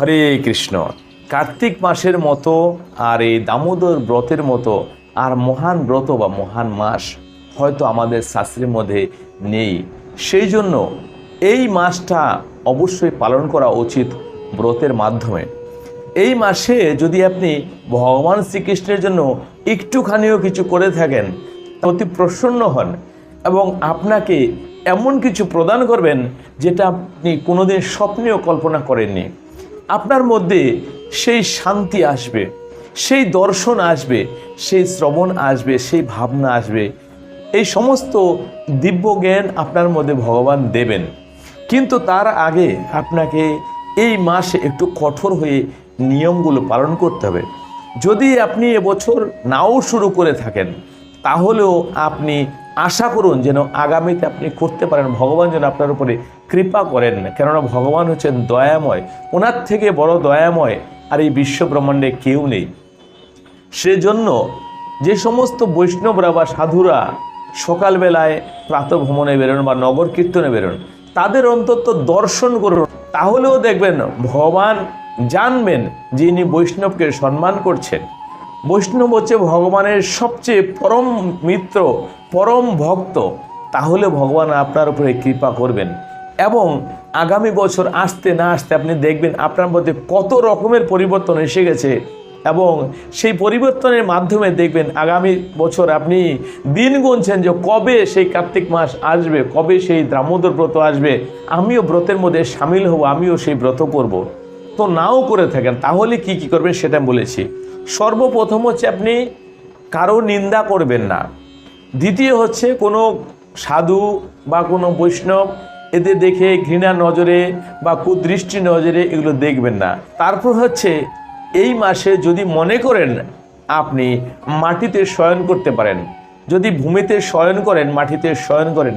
হরে কৃষ্ণ। কার্তিক মাসের মতো আর এই দামোদর ব্রতের মতো আর মহান ব্রত বা মহান মাস হয়তো আমাদের শাস্ত্রের মধ্যে নেই। সেই জন্য এই মাসটা অবশ্যই পালন করা উচিত ব্রতের মাধ্যমে। এই মাসে যদি আপনি ভগবান শ্রীকৃষ্ণের জন্য একটুখানিও কিছু করে থাকেন, অতি প্রসন্ন হন এবং আপনাকে এমন কিছু প্রদান করবেন যেটা আপনি কোনোদিন স্বপ্নেও কল্পনা করেননি। আপনার মধ্যে সেই শান্তি আসবে, সেই দর্শন আসবে, সেই শ্রবণ আসবে, সেই ভাবনা আসবে। এই সমস্ত দিব্য জ্ঞান আপনার মধ্যে ভগবান দেবেন। কিন্তু তার আগে আপনাকে এই মাসে একটু কঠোর হয়ে নিয়মগুলো পালন করতে হবে। যদি আপনি এবছর নাও শুরু করে থাকেন, তাহলেও আপনি আশা করুন যেন আগামীতে আপনি করতে পারেন। ভগবান যেন আপনার উপরে কৃপা করেন না কেননা ভগবান হচ্ছেন দয়াময়। ওনার থেকে বড় দয়াময় আর এই বিশ্ব ব্রহ্মাণ্ডে কেউ নেই। সেজন্য যে সমস্ত বৈষ্ণবরা বা সাধুরা সকালবেলায় প্রাতভ্রমণে বেরোন বা নগর কীর্তনে বেরোন, তাদের অন্তত দর্শন করুন। তাহলেও দেখবেন ভগবান জানবেন যে ইনি বৈষ্ণবকে সম্মান করছেন। বৈষ্ণব হচ্ছে ভগবানের সবচেয়ে পরম মিত্র, পরম ভক্ত। তাহলে ভগবান আপনার উপরে কৃপা করবেন। এবং আগামী বছর আসতে না আসতে আপনি দেখবেন আপনার মধ্যে কত রকমের পরিবর্তন এসে গেছে এবং সেই পরিবর্তনের মাধ্যমে দেখবেন আগামী বছর আপনি দিন গুনছেন যে কবে সেই কার্তিক মাস আসবে, কবে সেই দামোদর ব্রত আসবে, আমিও ব্রতের মধ্যে সামিল হব, আমিও সেই ব্রত করব। তো নাও করে থাকেন, তাহলে কি কি করবেন সেটা বলেছি সর্বপ্রথম হচ্ছে আপনি কারও নিন্দা করবেন না দ্বিতীয় হচ্ছে কোনো সাধু বা কোনো বৈষ্ণব এদের দেখে ঘৃণা নজরে বা কুদৃষ্টি নজরে এগুলো দেখবেন না। তারপর হচ্ছে, এই মাসে যদি মনে করেন আপনি মাটিতে শয়ন করতে পারেন, যদি ভূমিতে শয়ন করেন, মাটিতে শয়ন করেন,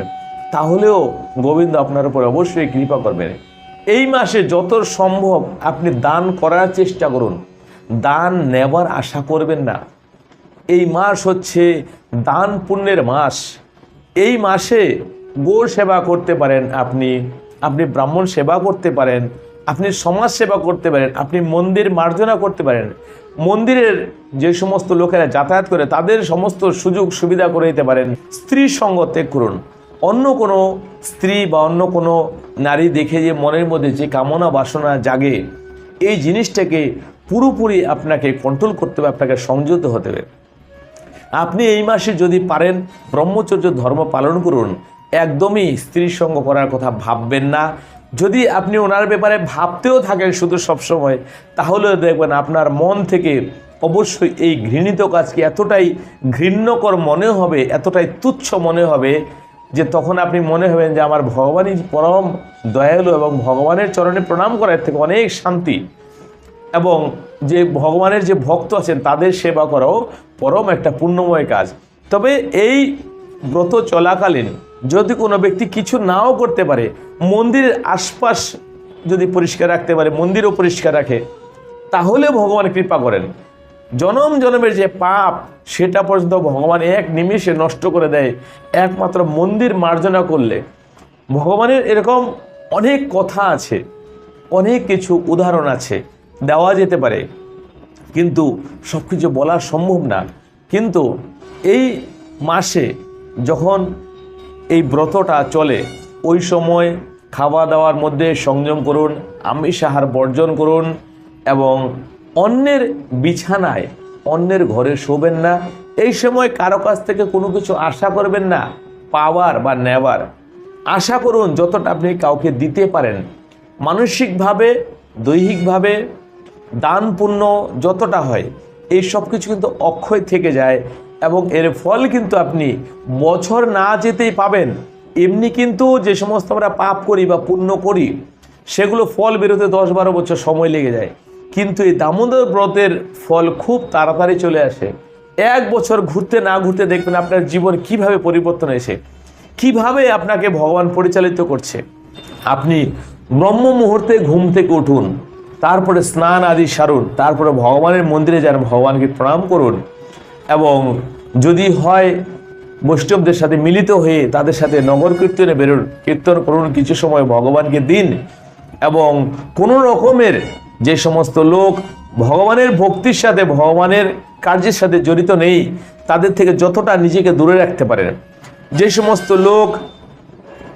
তাহলেও গোবিন্দ আপনার উপর অবশ্যই কৃপা করবেন। এই মাসে যত সম্ভব আপনি দান করার চেষ্টা করুন। দান নেবার আশা করবেন না। এই মাস হচ্ছে দান পুণ্যের মাস। এই মাসে গো সেবা করতে পারেন আপনি আপনি ব্রাহ্মণ সেবা করতে পারেন, আপনি সমাজ সেবা করতে পারেন, আপনি মন্দির মার্জনা করতে পারেন। মন্দিরের যে সমস্ত লোকেরা যাতায়াত করে তাদের সমস্ত সুযোগ সুবিধা করে দিতে পারেন। স্ত্রী সঙ্গ ত্যাগ করুন। অন্য কোনো স্ত্রী বা অন্য কোনো নারী দেখে যে মনের মধ্যে যে কামনা বাসনা জাগে, এই জিনিসটাকে পুরোপুরি আপনাকে কন্ট্রোল করতে হবে, আপনাকে সংযত হতে হবে। আপনি এই মাসে যদি পারেন, ব্রহ্মচর্য ধর্ম পালন করুন। একদমই স্ত্রীর সঙ্গ করার কথা ভাববেন না। যদি আপনি ওনার ব্যাপারে ভাবতেও থাকেন শুধু সবসময়, তাহলে দেখবেন আপনার মন থেকে অবশ্যই এই ঘৃণিত কাজকে এতটাই ঘৃণ্যকর মনে হবে, এতটাই তুচ্ছ মনে হবে, যে তখন আপনি মনে হবেন যে আমার ভগবানই পরম দয়ালু এবং ভগবানের চরণে প্রণাম করার থেকে অনেক শান্তি। এবং যে ভগবানের যে ভক্ত আছেন তাদের সেবা করাও পরম একটা পুণ্যময় কাজ। তবে এই ব্রত চলাকালীন যদি কোনো ব্যক্তি কিছু নাও করতে পারে, মন্দিরের আশপাশ যদি পরিষ্কার রাখতে পারে, মন্দিরও পরিষ্কার রাখে তাহলে ভগবান কৃপা করেন। জনম জনমের যে পাপ, সেটা পর্যন্ত ভগবান এক নিমিষে নষ্ট করে দেয়। একমাত্র মন্দির মার্জনা করলে ভগবানের এরকম অনেক কথা আছে, অনেক কিছু উদাহরণ আছে, দেওয়া যেতে পারে। কিন্তু সব কিছু বলা সম্ভব না। কিন্তু এই মাসে যখন এই ব্রতটা চলে, ওই সময় খাওয়া দাওয়ার মধ্যে সংযম করুন, আমিষ আহার বর্জন করুন এবং অন্যের বিছানায় অন্যের ঘরে শোবেন না। এই সময় কারও কাছ থেকে কোনো কিছু আশা করবেন না, পাওয়ার বা নেওয়ার। আশা করুন যতটা আপনি কাউকে দিতে পারেন। মানসিকভাবে, দৈহিকভাবে দান যতটা হয়, এই সব কিছু কিন্তু অক্ষয় থেকে যায়। এবং এর ফল কিন্তু আপনি বছর না যেতেই পাবেন। এমনি কিন্তু যে সমস্ত আমরা পাপ করি বা পুণ্য করি, সেগুলো ফল বেরোতে দশ বারো বছর সময় লেগে যায়। কিন্তু এই দামোদর ব্রতের ফল খুব তাড়াতাড়ি চলে আসে। এক বছর ঘুরতে না ঘুরতে দেখবেন আপনার জীবন কীভাবে পরিবর্তন এসে কীভাবে আপনাকে ভগবান পরিচালিত করছে। আপনি ব্রহ্ম মুহূর্তে ঘুম থেকে উঠুন, তারপরে স্নান আদি সারুন, তারপরে ভগবানের মন্দিরে যান, ভগবানকে প্রণাম করুন। এবং যদি হয়, বৈষ্ণবদের সাথে মিলিত হয়ে তাদের সাথে নগর কীর্তনে বেরোন। কীর্তন করুন কিছু সময় ভগবানকে দিন এবং কোনো রকমের যে সমস্ত লোক ভগবানের ভক্তির সাথে, ভগবানের কার্যের সাথে জড়িত নেই, তাদের থেকে যতটা নিজেকে দূরে রাখতে পারেন। যে সমস্ত লোক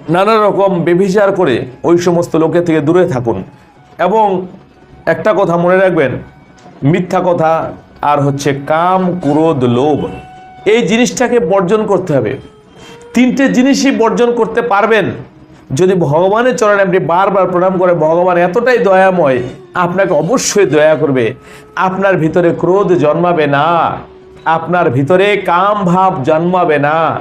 নানা রকম বেভিচার করে ওই সমস্ত লোকের থেকে দূরে থাকুন। এবং একটা কথা মনে রাখবেন, মিথ্যা কথা আর হচ্ছে কাম, ক্রোধ, লোভ। এই জিনিসটাকে বর্জন করতে হবে। তিনটে জিনিসই বর্জন করতে পারবেন। যদি ভগবানের চরণে আপনি বারবার প্রণাম করে, ভগবান, এতটাই দয়াময়। আপনাকে অবশ্যই দয়া করবে। আপনার ভিতরে ক্রোধ জন্মাবে না। আপনার ভিতরে কাম ভাব জন্মাবে না।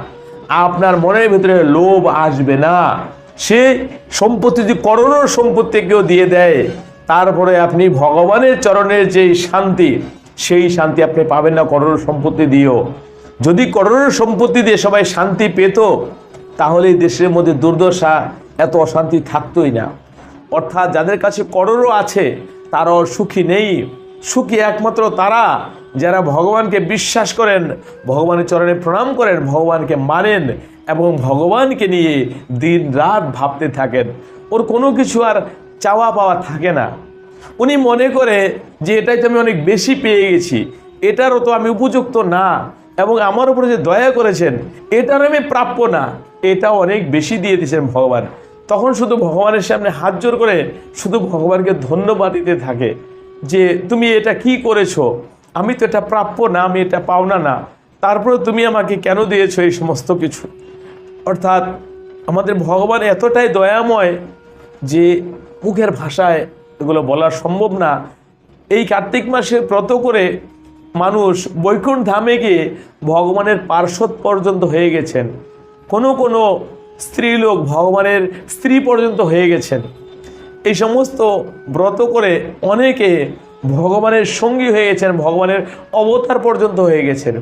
আপনার মনের ভিতরে লোভ আসবে না। সে সম্পত্তি যদি করোনার সম্পত্তি কেউ দিয়ে দেয়, তারপরে আপনি ভগবানের চরণের যে শান্তি সেই শান্তি আপনি পাবেন না, করোনার সম্পত্তি দিয়েও। যদি করোনার সম্পত্তি দিয়ে সবাই শান্তি পেত, তাহলে দেশের মধ্যে দুর্দশা, এত অশান্তি থাকতোই না। অর্থাৎ যাদের কাছে করোড়ও আছে, তারাও সুখী নেই। সুখী একমাত্র তারা, যারা ভগবানকে বিশ্বাস করেন, ভগবানের চরণে প্রণাম করেন, ভগবানকে মানেন এবং ভগবানকে নিয়ে দিন রাত ভাবতে থাকেন। ওর কোনো কিছু আর চাওয়া পাওয়া থাকে না। উনি মনে করে যে এটাই তো আমি অনেক বেশি পেয়ে গেছি, এটারও তো আমি উপযুক্ত না এবং আমার উপরে যে দয়া করেছেন, এটার আমি প্রাপ্য না, এটা অনেক বেশি দিয়ে দিয়েছেন ভগবান। তখন শুধু ভগবানের সামনে হাত জোর করে শুধু ভগবানকে ধন্যবাদ দিতে থাকে যে, তুমি এটা কি করেছ? আমি তো এটা প্রাপ্য না, আমি এটা পাওনা না। তারপরে তুমি আমাকে কেন দিয়েছ এই সমস্ত কিছু? অর্থাৎ আমাদের ভগবান এতটাই দয়াময় যে মুখের ভাষায় এগুলো বলা সম্ভব না। এই কার্তিক মাসে ব্রত করে মানুষ বৈকুণ্ঠ ধামে গিয়ে ভগবানের পার্শ্বদ পর্যন্ত হয়ে গেছেন। কোনো কোনো স্ত্রীলোক ভগবানের স্ত্রী পর্যন্ত হয়ে গেছেন। এই সমস্ত ব্রত করে অনেকে ভগবানের সঙ্গী হয়ে গেছেন, ভগবানের অবতার পর্যন্ত হয়ে গেছেন।